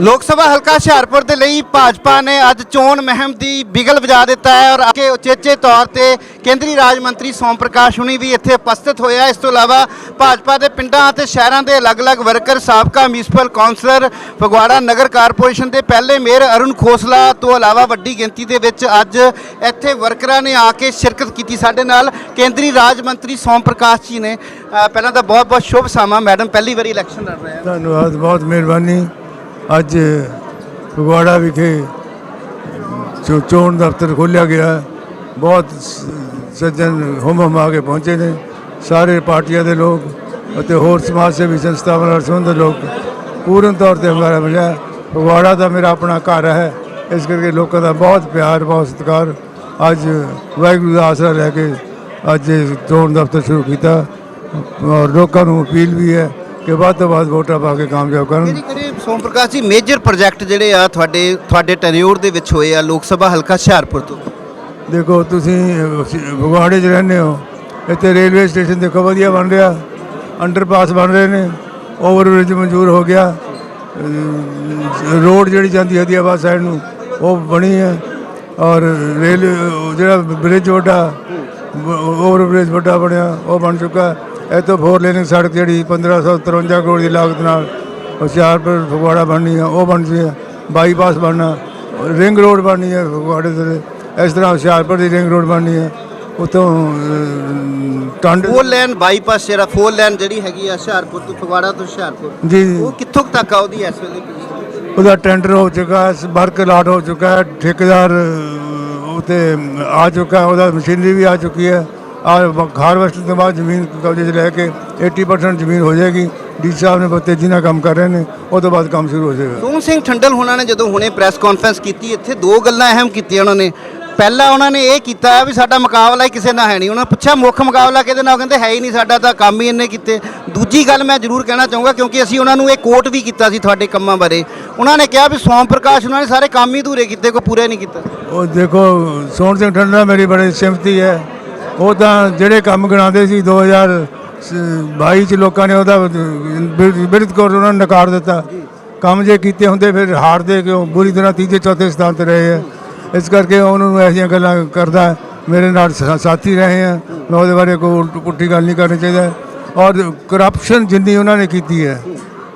ਲੋਕ ਸਭਾ ਹਲਕਾ ਹੁਸ਼ਿਆਰਪੁਰ ਦੇ ਲਈ ਭਾਜਪਾ ਨੇ ਅੱਜ ਚੋਣ ਮਹਿੰਮ ਦੀ ਬਿਗਲ ਵਜਾ ਦਿੱਤਾ ਹੈ ਔਰ ਅੱਗੇ ਉਚੇਚੇ ਤੌਰ ਤੇ ਕੇਂਦਰੀ ਰਾਜ ਮੰਤਰੀ ਸੋਮ ਪ੍ਰਕਾਸ਼ ਹੁਣੀ ਵੀ ਇੱਥੇ ਉਪਸਥਿਤ ਹੋਇਆ। ਇਸ ਤੋਂ ਇਲਾਵਾ ਭਾਜਪਾ ਦੇ ਪਿੰਡਾਂ ਅਤੇ ਸ਼ਹਿਰਾਂ ਦੇ ਅਲੱਗ-ਅਲੱਗ ਵਰਕਰ, ਸਾਬਕਾ ਮਿਊਨਿਸਪਲ ਕਾਉਂਸਲਰ ਫਗਵਾੜਾ ਨਗਰ ਕਾਰਪੋਰੇਸ਼ਨ ਦੇ ਪਹਿਲੇ ਮੇਅਰ ਅਰੁਣ ਖੋਸਲਾ ਤੋਂ ਇਲਾਵਾ ਵੱਡੀ ਗਿਣਤੀ ਦੇ ਵਿੱਚ ਅੱਜ ਇੱਥੇ ਵਰਕਰਾਂ ਨੇ ਆ ਕੇ ਸ਼ਿਰਕਤ ਕੀਤੀ। ਸਾਡੇ ਨਾਲ ਕੇਂਦਰੀ ਰਾਜ ਮੰਤਰੀ ਸੋਮ ਪ੍ਰਕਾਸ਼ ਜੀ ਨੇ। ਪਹਿਲਾਂ ਤਾਂ ਬਹੁਤ-ਬਹੁਤ ਸ਼ੁਭ ਸਮਾਂ। ਮੈਡਮ, ਪਹਿਲੀ ਵਾਰੀ ਇਲੈਕਸ਼ਨ ਲੜ ਰਹੇ ਆ। ਧੰਨਵਾਦ, ਬਹੁਤ ਮਿਹਰਬਾਨੀ। ਅੱਜ ਫਗਵਾੜਾ ਵਿਖੇ ਚੋ- ਚੋਣ ਦਫ਼ਤਰ ਖੋਲ੍ਹਿਆ ਗਿਆ ਬਹੁਤ ਸੱਜਣ ਸੱਜਣ ਹੁਮ ਆ ਕੇ ਪਹੁੰਚੇ ਨੇ। ਸਾਰੇ ਪਾਰਟੀਆਂ ਦੇ ਲੋਕ ਅਤੇ ਹੋਰ ਸਮਾਜ ਸੇਵੀ ਸੰਸਥਾਵਾਂ ਨਾਲ ਸੰਬੰਧਿਤ ਲੋਕ ਪੂਰਨ ਤੌਰ ਤੇ ਹਮਾਰਾ ਮਿਲਿਆ। ਫਗਵਾੜਾ ਦਾ ਮੇਰਾ ਆਪਣਾ ਘਰ ਹੈ। ਇਸ ਕਰਕੇ ਲੋਕਾਂ ਦਾ ਬਹੁਤ ਪਿਆਰ, ਬਹੁਤ ਸਤਿਕਾਰ ਅੱਜ ਵਾਹਿਗੁਰੂ ਦਾ ਆਸਰਾ ਲੈ ਕੇ ਅੱਜ ਚੋਣ ਦਫ਼ਤਰ ਸ਼ੁਰੂ ਕੀਤਾ। ਔਰ ਲੋਕਾਂ ਨੂੰ ਅਪੀਲ ਵੀ ਹੈ ਕਿ ਵੱਧ ਤੋਂ ਵੱਧ ਵੋਟਾਂ ਪਾ ਕੇ ਕਾਮਯਾਬ ਕਰਨ। ਕਿਹੜੇ ਕਿਹੜੇ ਸੋਮ ਪ੍ਰਕਾਸ਼ ਜੀ ਮੇਜਰ ਪ੍ਰੋਜੈਕਟ ਜਿਹੜੇ ਆ ਤੁਹਾਡੇ ਤੁਹਾਡੇ ਟੈਨਿਓਰ ਦੇ ਵਿੱਚ ਹੋਏ ਆ ਲੋਕ ਸਭਾ ਹਲਕਾ ਹੁਸ਼ਿਆਰਪੁਰ ਤੋਂ। ਦੇਖੋ ਤੁਸੀਂ ਅਹ, ਫਗਵਾੜੇ 'ਚ ਰਹਿੰਦੇ ਹੋ। ਇੱਥੇ ਰੇਲਵੇ ਸਟੇਸ਼ਨ ਦੇਖੋ ਵਧੀਆ ਬਣ ਰਿਹਾ। ਅੰਡਰਪਾਸ ਬਣ ਰਹੇ ਨੇ। ਓਵਰਬ੍ਰਿਜ ਮਨਜ਼ੂਰ ਹੋ ਗਿਆ। ਰੋਡ ਜਿਹੜੀ ਜਾਂਦੀ ਹੈ ਹਦੀਆਬਾਦ ਸਾਈਡ ਨੂੰ ਉਹ ਬਣੀ ਹੈ। ਔਰ ਰੇਲ ਜਿਹੜਾ ਬ੍ਰਿਜ ਵੱਡਾ ਓਵਰਬ੍ਰਿਜ ਵੱਡਾ ਬਣਿਆ ਉਹ ਬਣ ਚੁੱਕਾ। ਹੈ ਇਹ ਤੋਂ ਫੋਰ ਲੇਨਿੰਗ ਸੜਕ ਜਿਹੜੀ 1553 ਕਰੋੜ ਦੀ ਲਾਗਤ ਨਾਲ ਹੁਸ਼ਿਆਰਪੁਰ ਫਗਵਾੜਾ ਬਣਨੀ ਹੈ ਉਹ ਬਣ ਹੈ ਬਾਈਪਾਸ ਬਣਨਾ ਰਿੰਗ ਰੋਡ ਬਣਨੀ ਹੈ ਫਗਵਾੜੇ ਦੇ ਇਸ ਤਰ੍ਹਾਂ ਹੁਸ਼ਿਆਰਪੁਰ ਦੀ ਰਿੰਗ ਰੋਡ ਬਣਨੀ ਹੈ ਉਤੋਂ ਟੰਡ ਫੋਰ ਲੈਨ ਬਾਈਪਾਸ ਜਿਹੜਾ ਫੋਰ ਲੈਨ ਜਿਹੜੀ ਹੈਗੀ ਆ ਹੁਸ਼ਿਆਰਪੁਰ ਤੋਂ ਫਗਵਾੜਾ ਤੋਂ ਹੁਸ਼ਿਆਰਪੁਰ ਜੀ ਜੀ। ਉਹ ਕਿੱਥੋਂ ਤੱਕ ਆ ਉਹਦੀ ਇਸ ਵੇਲੇ? ਉਹਦਾ ਟੈਂਡਰ ਹੋ ਚੁੱਕਾ ਹੈ ਵਰਕ ਲਾਟ ਹੋ ਚੁੱਕਾ ਹੈ ਠੇਕੇਦਾਰ ਉਤੇ ਆ ਚੁੱਕਾ ਉਹਦਾ ਮਸ਼ੀਨਰੀ ਵੀ ਆ ਚੁੱਕੀ ਹੈ ਆ ਹਾਰਵੈਸਟ ਤੋਂ ਬਾਅਦ ਜ਼ਮੀਨ ਕਬਜ਼ੇ 'ਚ ਲੈ ਕੇ 80% ਜ਼ਮੀਨ ਹੋ ਜਾਏਗੀ। ਡੀ ਸਾਹਿਬ ਨੇ ਬਹੁਤ ਤੇਜ਼ੀ ਨਾਲ ਕੰਮ ਕਰ ਰਹੇ ਨੇ ਉਹ ਤੋਂ ਬਾਅਦ ਕੰਮ ਸ਼ੁਰੂ ਹੋ ਜਾਏਗਾ। ਸੋਹਣ ਸਿੰਘ ਠੰਡਲ ਹੋਣਾ ਨੇ ਜਦੋਂ ਹੁਣੇ ਪ੍ਰੈਸ ਕਾਨਫਰੰਸ ਕੀਤੀ ਇੱਥੇ ਦੋ ਗੱਲਾਂ ਅਹਿਮ ਕੀਤੀਆਂ ਉਹਨਾਂ ਨੇ। ਪਹਿਲਾ ਉਹਨਾਂ ਨੇ ਇਹ ਕੀਤਾ ਵੀ ਸਾਡਾ ਮੁਕਾਬਲਾ ਹੀ ਕਿਸੇ ਨਾਲ ਹੈ ਨਹੀਂ। ਉਹਨਾਂ ਪੁੱਛਿਆ ਮੁੱਖ ਮੁਕਾਬਲਾ ਕਿਹਦੇ ਨਾਲ? ਕਹਿੰਦੇ ਹੈ ਹੀ ਨਹੀਂ ਸਾਡਾ ਤਾਂ ਕੰਮ ਹੀ ਇੰਨੇ ਕੀਤੇ। ਦੂਜੀ ਗੱਲ ਮੈਂ ਜ਼ਰੂਰ ਕਹਿਣਾ ਚਾਹੂੰਗਾ ਕਿਉਂਕਿ ਅਸੀਂ ਉਹਨਾਂ ਨੂੰ ਇਹ ਕੋਟ ਵੀ ਕੀਤਾ ਸੀ ਤੁਹਾਡੇ ਕੰਮਾਂ ਬਾਰੇ। ਉਹਨਾਂ ਨੇ ਕਿਹਾ ਵੀ ਸੋਮ ਪ੍ਰਕਾਸ਼ ਉਹਨਾਂ ਨੇ ਸਾਰੇ ਕੰਮ ਹੀ ਅਧੂਰੇ ਕੀਤੇ ਕੋਈ ਪੂਰੇ ਨਹੀਂ ਕੀਤਾ। ਉਹ ਦੇਖੋ ਸੋਹਣ ਸਿੰਘ ਠੰਡਾ ਮੇਰੀ ਬੜੀ ਸਿਮਤੀ ਹੈ। ਉਹ ਤਾਂ ਜਿਹੜੇ ਕੰਮ ਗਣਾਉਂਦੇ ਸੀ 2022 ਚ ਲੋਕਾਂ ਨੇ ਉਹਦਾ ਵਿਰ- ਵਿਰੋਧ ਉਹਨਾਂ ਨੇ ਨਕਾਰ ਦਿੱਤਾ। ਕੰਮ ਜੇ ਕੀਤੇ ਹੁੰਦੇ ਫਿਰ ਹਾਰਦੇ ਕਿਉਂ ਬੁਰੀ ਤਰ੍ਹਾਂ ਤੀਜੇ, ਚੌਥੇ ਸਥਾਨ ਤੇ ਰਹੇ ਹੈ ਇਸ ਕਰਕੇ ਉਹਨਾਂ ਨੂੰ ਐਸੀਆਂ ਗੱਲਾਂ ਕਰਦਾ, ਮੇਰੇ ਨਾਲ ਸਾਥੀ ਰਹੇ ਆ, ਮੈਂ ਉਹਦੇ ਬਾਰੇ ਕੋਈ ਉਲਟ ਪੁੱਠੀ ਗੱਲ ਨਹੀਂ ਕਰਨੀ ਚਾਹੀਦਾ। ਔਰ ਕਰਪਸ਼ਨ ਜਿੰਨੀ ਉਹਨਾਂ ਨੇ ਕੀਤੀ ਹੈ,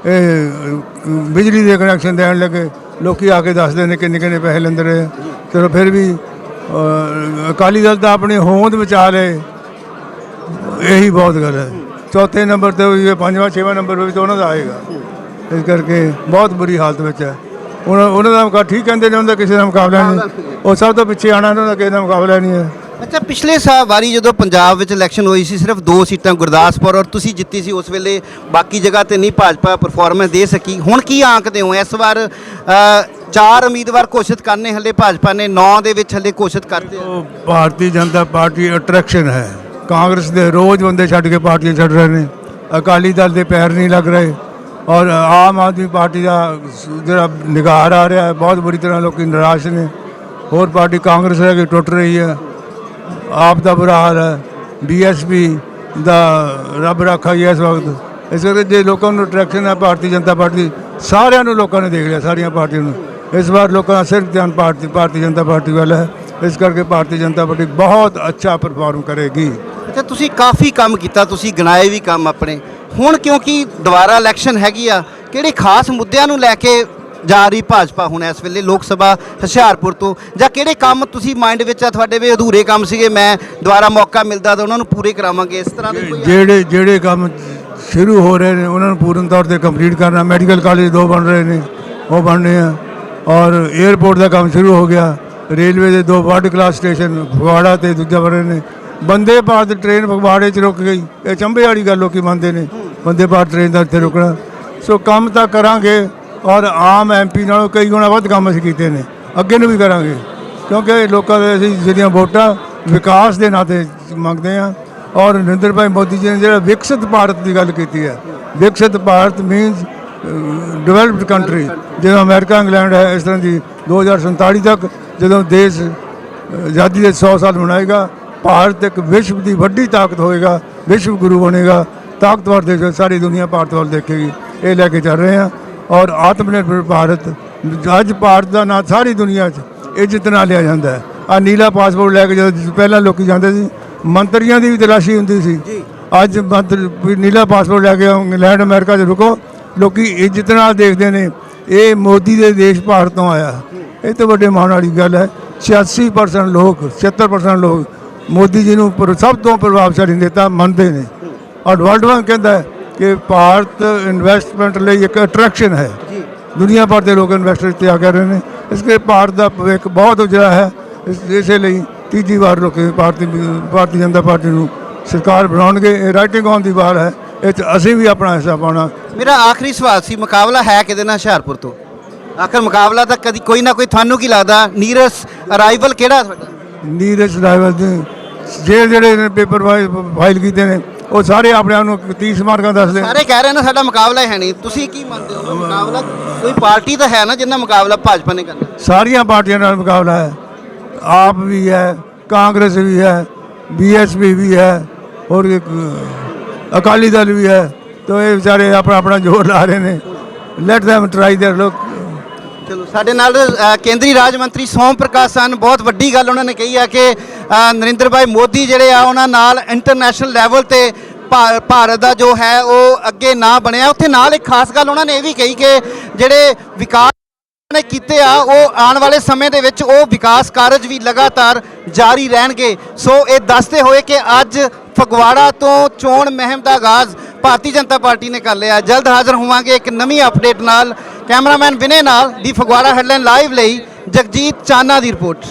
ਇਹ ਬਿਜਲੀ ਦੇ ਕਨੈਕਸ਼ਨ ਦੇਣ ਲੱਗੇ, ਲੋਕੀ ਆ ਕੇ ਦੱਸਦੇ ਨੇ ਕਿੰਨੇ ਕਿੰਨੇ ਪੈਸੇ ਲੈਂਦੇ ਰਹੇ ਚਲੋ ਫਿਰ ਵੀ ਅਕਾਲੀ ਦਲ ਤਾਂ ਆਪਣੀ ਹੋਂਦ ਵਿਚਾਲੇ ਇਹੀ ਬਹੁਤ ਗੱਲ ਹੈ। ਚੌਥੇ ਨੰਬਰ ਤੇ ਹੋਈ ਇਹ ਪੰਜਵਾਂ, ਛੇਵਾਂ ਨੰਬਰ ਵੀ ਤਾਂ ਉਹਨਾਂ ਦਾ ਆਏਗਾ। ਇਸ ਕਰਕੇ ਬਹੁਤ ਬੁਰੀ ਹਾਲਤ ਵਿੱਚ ਹੈ। ਉਹਨਾਂ ਉਹਨਾਂ ਦਾ ਮੁਕਾ, ਠੀਕ ਕਹਿੰਦੇ ਨੇ, ਉਹਨਾਂ ਦਾ ਕਿਸੇ ਦਾ ਮੁਕਾਬਲਾ ਨਹੀਂ। ਉਹ ਸਭ ਤੋਂ ਪਿੱਛੇ ਆਣਾ ਉਹਨਾਂ ਦਾ ਕਿਸੇ ਦਾ ਮੁਕਾਬਲਾ ਨਹੀਂ ਹੈ। ਅੱਛਾ, ਪਿਛਲੇ ਸਾਲ ਵਾਰੀ ਜਦੋਂ ਪੰਜਾਬ ਵਿੱਚ ਇਲੈਕਸ਼ਨ ਹੋਈ ਸੀ, ਸਿਰਫ ਦੋ ਸੀਟਾਂ ਗੁਰਦਾਸਪੁਰ ਔਰ ਤੁਸੀਂ ਜਿੱਤੀ ਸੀ, ਉਸ ਵੇਲੇ ਬਾਕੀ ਜਗ੍ਹਾ ਤੇ ਨਹੀਂ ਭਾਜਪਾ ਪਰਫਾਰਮੈਂਸ ਦੇ ਸਕੀ। ਹੁਣ ਕੀ ਆਂਕਦੇ ਹੋ? ਇਸ ਵਾਰ ਚਾਰ ਉਮੀਦਵਾਰ ਘੋਸ਼ਿਤ ਕਰਨੇ ਹਲੇ ਭਾਜਪਾ ਨੇ 9 ਦੇ ਵਿੱਚ ਹਲੇ ਘੋਸ਼ਿਤ ਕਰਤੇ ਆ। ਉਹ ਭਾਰਤੀ ਜਨਤਾ ਪਾਰਟੀ ਅਟਰੈਕਸ਼ਨ ਹੈ। ਕਾਂਗਰਸ ਦੇ ਰੋਜ਼ ਬੰਦੇ ਛੱਡ ਕੇ ਪਾਰਟੀਆਂ ਛੱਡ ਰਹੇ ਨੇ। ਅਕਾਲੀ ਦਲ ਦੇ ਪੈਰ ਨਹੀਂ ਲੱਗ ਰਹੇ। ਔਰ ਆਮ ਆਦਮੀ ਪਾਰਟੀ ਦਾ ਸ- ਜਿਹੜਾ ਨਿਗਾਰ ਆ ਰਿਹਾ ਹੈ ਬਹੁਤ ਬੁਰੀ ਤਰ੍ਹਾਂ ਲੋਕੀ ਨਿਰਾਸ਼ ਨੇ। ਹੋਰ ਪਾਰਟੀ ਕਾਂਗਰਸ ਹੈ ਕਿ ਟੁੱਟ ਰਹੀ ਹੈ। ਆਪ ਦਾ ਬੁਰਾ ਹਾਲ ਹੈ। ਬੀਐਸਪੀ ਦਾ ਰੱਬ ਰਾਖਾ ਹੀ ਹੈ ਇਸ ਵਕਤ। ਇਸ ਕਰਕੇ ਜੇ ਲੋਕਾਂ ਨੂੰ ਅਟਰੈਕਸ਼ਨ ਹੈ ਭਾਰਤੀ ਜਨਤਾ ਪਾਰਟੀ ਦੀ, ਸਾਰਿਆਂ ਨੂੰ ਲੋਕਾਂ ਨੇ ਦੇਖ ਲਿਆ ਸਾਰੀਆਂ ਪਾਰਟੀਆਂ ਨੂੰ। ਇਸ ਵਾਰ ਲੋਕਾਂ ਦਾ ਸਿਰਫ ਧਿਆਨ ਭਾਰਤੀ ਭਾਰਤੀ ਜਨਤਾ ਪਾਰਟੀ ਵੱਲ ਹੈ। ਇਸ ਕਰਕੇ ਭਾਰਤੀ ਜਨਤਾ ਪਾਰਟੀ ਬਹੁਤ ਅੱਛਾ ਪਰਫਾਰਮ ਕਰੇਗੀ। ਅੱਛਾ ਤੁਸੀਂ ਕਾਫੀ ਕੰਮ ਕੀਤਾ ਤੁਸੀਂ ਗਿਣਾਏ ਵੀ ਕੰਮ ਆਪਣੇ। ਹੁਣ ਕਿਉਂਕਿ ਦੁਬਾਰਾ ਇਲੈਕਸ਼ਨ ਹੈਗੀ ਆ ਕਿਹੜੇ ਖਾਸ ਮੁੱਦਿਆਂ ਨੂੰ ਲੈ ਕੇ ਜਾ ਰਹੀ ਭਾਜਪਾ ਹੁਣ ਇਸ ਵੇਲੇ ਲੋਕ ਸਭਾ ਹੁਸ਼ਿਆਰਪੁਰ ਤੋਂ? ਜਾਂ ਕਿਹੜੇ ਕੰਮ ਤੁਸੀਂ ਮਾਈਂਡ ਵਿੱਚ ਆ ਤੁਹਾਡੇ ਵੀ ਅਧੂਰੇ ਕੰਮ ਸੀਗੇ ਮੈਂ ਦੁਬਾਰਾ ਮੌਕਾ ਮਿਲਦਾ ਤਾਂ ਉਹਨਾਂ ਨੂੰ ਪੂਰੇ ਕਰਾਵਾਂਗੇ ਇਸ ਤਰ੍ਹਾਂ ਦੇ ਕੋਈ ਜਿਹੜੇ ਜਿਹੜੇ ਕੰਮ ਸ਼ੁਰੂ ਹੋ ਰਹੇ ਨੇ ਉਹਨਾਂ ਨੂੰ ਪੂਰਨ ਤੌਰ ਤੇ ਕੰਪਲੀਟ ਕਰਨਾ ਮੈਡੀਕਲ ਕਾਲਜ ਦੋ ਬਣ ਰਹੇ ਨੇ ਉਹ ਬਣਨੇ ਆ। ਔਰ 에ਅਰਪੋਰਟ ਦਾ ਕੰਮ ਸ਼ੁਰੂ ਹੋ ਗਿਆ। ਰੇਲਵੇ ਦੇ ਦੋ ਵਰਲਡ ਕਲਾਸ ਸਟੇਸ਼ਨ ਫਗਵਾੜਾ ਤੇ ਦੂਜਾ ਬਣ ਰਹੇ ਨੇ। ਬੰਦੇ ਭਾਰਤ ਟ੍ਰੇਨ ਫਗਵਾੜੇ 'ਚ ਰੁਕ ਗਈ। ਇਹ ਚੰਬੇ ਵਾਲੀ ਗੱਲ ਲੋਕੀ ਮੰਨਦੇ ਨੇ। ਬੰਦੇ ਭਾਰਤ ਟ੍ਰੇਨ ਦਾ ਇੱਥੇ ਰੁਕਣਾ। ਸੋ ਕੰਮ ਤਾਂ ਕਰਾਂਗੇ ਔਰ ਆਮ ਐਮਪੀ ਨਾਲੋਂ ਕਈ ਗੁਣਾ ਵੱਧ ਕੰਮ ਅਸੀਂ ਕੀਤੇ ਨੇ। ਅੱਗੇ ਨੂੰ ਵੀ ਕਰਾਂਗੇ। ਕਿਉਂਕਿ ਲੋਕਾਂ ਦੇ ਅਸੀਂ ਜਿਹੜੀਆਂ ਵੋਟਾਂ ਵਿਕਾਸ ਦੇ ਨਾਂ 'ਤੇ ਮੰਗਦੇ ਆ ਔਰ ਨਰਿੰਦਰ ਭਾਈ ਮੋਦੀ ਜੀ ਨੇ ਜਿਹੜਾ ਵਿਕਸਿਤ ਭਾਰਤ ਦੀ ਗੱਲ ਕੀਤੀ ਹੈ। ਵਿਕਸਿਤ ਭਾਰਤ ਮੀਨਸ ਡਿਵੈਲਪਡ ਕੰਟਰੀ ਜਿਵੇਂ ਅਮਰੀਕਾ ਇੰਗਲੈਂਡ ਹੈ ਇਸ ਤਰ੍ਹਾਂ ਦੀ 2047 ਤੱਕ ਜਦੋਂ ਦੇਸ਼ ਆਜ਼ਾਦੀ ਦੇ 100 ਸਾਲ ਮਨਾਏਗਾ ਭਾਰਤ ਇੱਕ ਵਿਸ਼ਵ ਦੀ ਵੱਡੀ ਤਾਕਤ ਹੋਏਗਾ ਵਿਸ਼ਵ ਗੁਰੂ ਬਣੇਗਾ ਤਾਕਤਵਰ ਦੇਸ਼ ਸਾਰੀ ਦੁਨੀਆ ਭਾਰਤ ਵੱਲ ਦੇਖੇਗੀ ਇਹ ਲੈ ਕੇ ਚੱਲ ਰਹੇ ਹਾਂ। ਔਰ ਆਤਮਨਿਰਭਰ ਭਾਰਤ ਅੱਜ ਭਾਰਤ ਦਾ ਨਾਂ ਸਾਰੀ ਦੁਨੀਆ 'ਚ ਇੱਜ਼ਤ ਨਾਲ ਲਿਆ ਜਾਂਦਾ ਹੈ। ਆ ਨੀਲਾ ਪਾਸਪੋਰਟ ਲੈ ਕੇ ਜਦੋਂ ਪਹਿਲਾਂ ਲੋਕੀ ਜਾਂਦੇ ਸੀ ਮੰਤਰੀਆਂ ਦੀ ਵੀ ਤਲਾਸ਼ੀ ਹੁੰਦੀ ਸੀ। ਅੱਜ ਮੰਤਰੀ ਨੀਲਾ ਪਾਸਪੋਰਟ ਲੈ ਕੇ ਇੰਗਲੈਂਡ ਅਮਰੀਕਾ 'ਚ ਰੁਕੋ ਲੋਕੀ ਇੱਜ਼ਤ ਨਾਲ ਦੇਖਦੇ ਨੇ ਇਹ ਮੋਦੀ ਦੇ ਦੇਸ਼ ਭਾਰਤ ਤੋਂ ਆਇਆ। ਇਹ ਤਾਂ ਵੱਡੇ ਮਾਣ ਵਾਲੀ ਗੱਲ ਹੈ। 86% ਲੋਕ 76% ਲੋਕ ਮੋਦੀ ਜੀ ਨੂੰ ਪਰ ਸਭ ਤੋਂ ਪ੍ਰਭਾਵਸ਼ਾਲੀ ਨੇਤਾ ਮੰਨਦੇ ਨੇ। ਔਰ ਵਰਲਡ ਬੈਂਕ ਕਹਿੰਦਾ ਕਿ ਭਾਰਤ ਇਨਵੈਸਟਮੈਂਟ ਲਈ ਇੱਕ ਅਟਰੈਕਸ਼ਨ ਹੈ। ਦੁਨੀਆ ਭਰ ਦੇ ਲੋਕ ਇਨਵੈਸਟਰ ਇੱਥੇ ਆ ਰਹੇ ਨੇ। ਇਸ ਕਰਕੇ ਭਾਰਤ ਦਾ ਭਵਿੱਖ ਬਹੁਤ ਉਜਲਾ ਹੈ। ਇਸ ਇਸੇ ਲਈ ਤੀਜੀ ਵਾਰ ਲੋਕ ਭਾਰਤੀ ਭਾਰਤੀ ਜਨਤਾ ਪਾਰਟੀ ਨੂੰ ਸਰਕਾਰ ਬਣਾਉਣਗੇ। ਇਹ ਰਾਈਟਿੰਗ ਔਨ ਦੀ ਵਾਰ ਹੈ। ਇਹ 'ਚ ਅਸੀਂ ਵੀ ਆਪਣਾ ਹਿੱਸਾ ਪਾਉਣਾ। ਮੇਰਾ ਆਖਰੀ ਸਵਾਲ ਸੀ ਮੁਕਾਬਲਾ ਹੈ ਕਿਹਦੇ ਨਾਲ ਹੁਸ਼ਿਆਰਪੁਰ ਤੋਂ? ਆਖਰ ਮੁਕਾਬਲਾ ਤਾਂ ਕਦੀ ਕੋਈ ਨਾ ਕੋਈ ਤੁਹਾਨੂੰ ਕੀ ਲੱਗਦਾ? ਨੀਰਸ ਅਰਾਈਵਲ ਕਿਹੜਾ ਤੁਹਾਡਾ? ਨੀਰਜ ਰਾਵਲ ਦੇ ਜਿਹੜੇ ਜਿਹੜੇ ਨੇ ਪੇਪਰ ਫਾਈਲ ਕੀਤੇ ਨੇ ਉਹ ਸਾਰੇ ਆਪਣੇ ਆਪ ਨੂੰ 30 ਮਾਰਕਾਂ ਦੱਸਦੇ ਨੇ। ਸਾਰੇ ਕਹਿ ਰਹੇ ਨੇ ਸਾਡਾ ਮੁਕਾਬਲਾ ਹੀ ਨਹੀਂ। ਤੁਸੀਂ ਕੀ ਮੰਨਦੇ ਹੋ? ਮੁਕਾਬਲਾ ਕੋਈ ਪਾਰਟੀ ਤਾਂ ਹੈ ਨਾ ਜਿੰਨਾ ਮੁਕਾਬਲਾ ਭਾਜਪਾ ਨੇ ਕਰਨਾ? ਸਾਰੀਆਂ ਪਾਰਟੀਆਂ ਨਾਲ ਮੁਕਾਬਲਾ ਹੈ। ਆਪ ਵੀ ਹੈ ਕਾਂਗਰਸ ਵੀ ਹੈ ਬੀਐਸਪੀ ਵੀ ਹੈ ਔਰ ਇੱਕ ਅਕਾਲੀ ਦਲ ਵੀ ਹੈ ਤਾਂ ਇਹ ਵਿਚਾਰੇ ਆਪਣਾ ਆਪਣਾ ਜ਼ੋਰ ਲਾ ਰਹੇ ਨੇ let them try there look ਚਲੋ ਸਾਡੇ ਨਾਲ ਅ, ਕੇਂਦਰੀ ਰਾਜ ਮੰਤਰੀ ਸੋਮ ਪ੍ਰਕਾਸ਼ ਸਨ ਬਹੁਤ ਵੱਡੀ ਗੱਲ ਉਹਨਾਂ ਨੇ ਕਹੀ ਆ ਕਿ ਅ, ਨਰਿੰਦਰ ਭਾਈ ਮੋਦੀ ਜਿਹੜੇ ਆ ਉਹਨਾਂ ਨਾਲ ਇੰਟਰਨੈਸ਼ਨਲ ਲੈਵਲ ਤੇ ਭਾ- ਭਾਰਤ ਦਾ ਜੋ ਹੈ ਉਹ ਅੱਗੇ ਨਾ ਬਣਿਆ ਉੱਥੇ ਨਾਲ ਇੱਕ ਖਾਸ ਗੱਲ ਉਹਨਾਂ ਨੇ ਇਹ ਵੀ ਕਹੀ ਕਿ ਜਿਹੜੇ ਵਿਕਾਸ ਨੇ ਕੀਤੇ ਆ, ਉਹ ਆਉਣ ਵਾਲੇ ਸਮੇਂ ਦੇ ਵਿੱਚ ਉਹ ਵਿਕਾਸ ਕਾਰਜ ਵੀ ਲਗਾਤਾਰ ਜਾਰੀ ਰਹਿਣਗੇ। ਸੋ ਇਹ ਦੱਸਦੇ ਹੋਏ ਕਿ ਅੱਜ ਫਗਵਾੜਾ ਤੋਂ ਚੋਣ ਮਹਿਮ ਦਾ ਆਗਾਜ਼ ਭਾਰਤੀ ਜਨਤਾ ਪਾਰਟੀ ਨੇ ਕਰ ਲਿਆ। ਜਲਦ ਹਾਜ਼ਰ ਹੋਵਾਂਗੇ ਇੱਕ ਨਵੀਂ ਅਪਡੇਟ ਨਾਲ। ਕੈਮਰਾਮੈਨ ਵਿਨੇ ਨਾਲ ਦੀ ਫਗਵਾੜਾ ਹੈਡਲਾਈਨ ਲਾਈਵ ਲਈ ਜਗਜੀਤ ਚਾਨਾ ਦੀ ਰਿਪੋਰਟ।